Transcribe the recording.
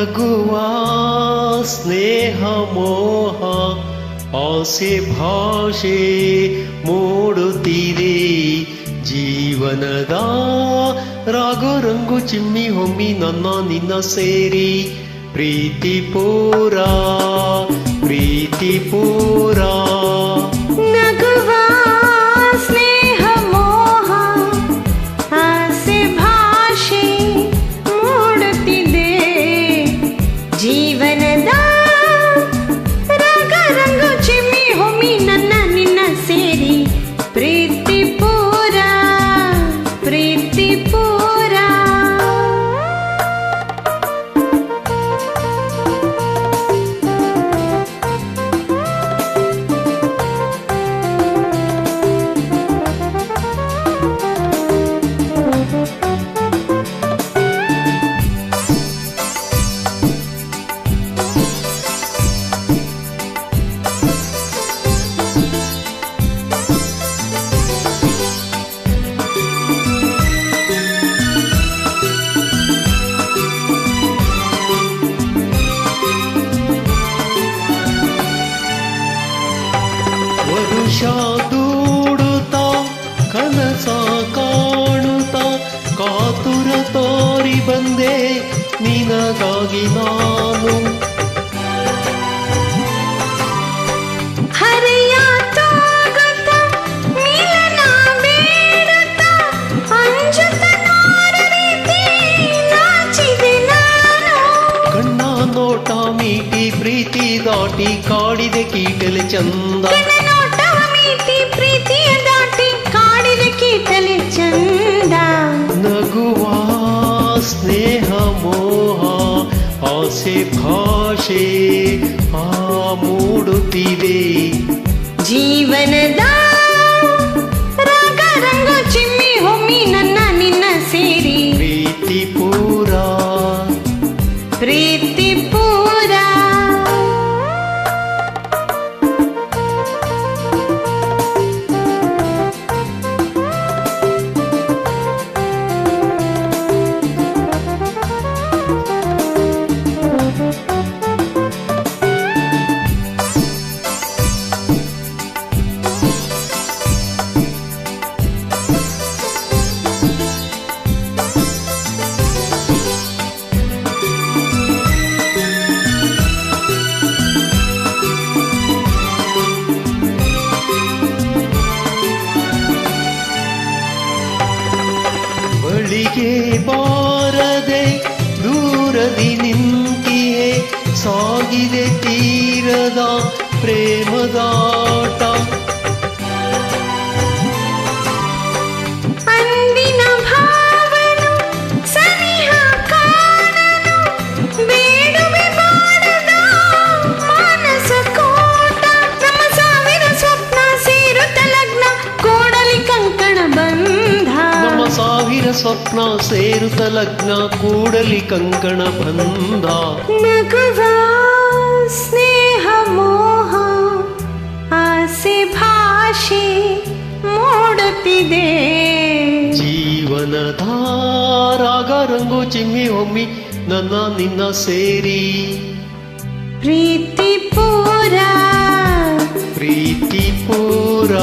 ನಗುವ ಸ್ನೇಹ ಮೋಹ ಆಸೆ ಭಾಷೆ ಮೂಡುತ್ತಿದೆ. ಜೀವನದ ರಾಗ ರಂಗು ಚಿಮ್ಮಿ ಹೊಮ್ಮಿ ನನ್ನ ನಿನ್ನ ಸೇರಿ. ಪ್ರೀತಿ ಪೂರ ಪ್ರೀತಿ ಪೂರ. ನಗುವ ಕಾಣುತ್ತ ಕಾತುರ ತೋರಿ ಬಂದೆ ನಿನಗಾಗಿ ನಾನು. ನೋಟ ಮೀಟಿ ಪ್ರೀತಿ ದಾಟಿ ಕಾಡಿದೆ ಕೀಟಲೆ ಚಂದ. ಕಣ್ಣ ಮೀಟಿ ಪ್ರೀತಿಯ ದಾಟಿ ಕಾಡಿದ ಕೀಟಲೆ ಚಂದ ನಗುವ ಸ್ನೇಹ ಮೋಹ ಆಸೆ ಭಾಷೆ ಆ ಮೂಡುತ್ತಿದೆ ಜೀವನದ ಬಾರದೆ ದೂರದಿ ನಿಂತಿಯೇ ಸಾಗಿದೆ ತೀರದ ಪ್ರೇಮದಾಟ ಸ್ವಪ್ನ ಸೇರುತ ಲಗ್ನ ಕೂಡಲಿ ಕಂಕಣ ಬಂದ. ನಗುವ ಸ್ನೇಹ ಮೋಹ ಆಸೆ ಭಾಷೆ ಮೂಡುತ್ತಿದೆ. ಜೀವನದ ರಾಗ ರಂಗು ಚಿಮ್ಮಿ ಒಮ್ಮಿ ನನ್ನ ನಿನ್ನ ಸೇರಿ. ಪ್ರೀತಿ ಪೂರ. ಪ್ರೀತಿ ಪೂರ.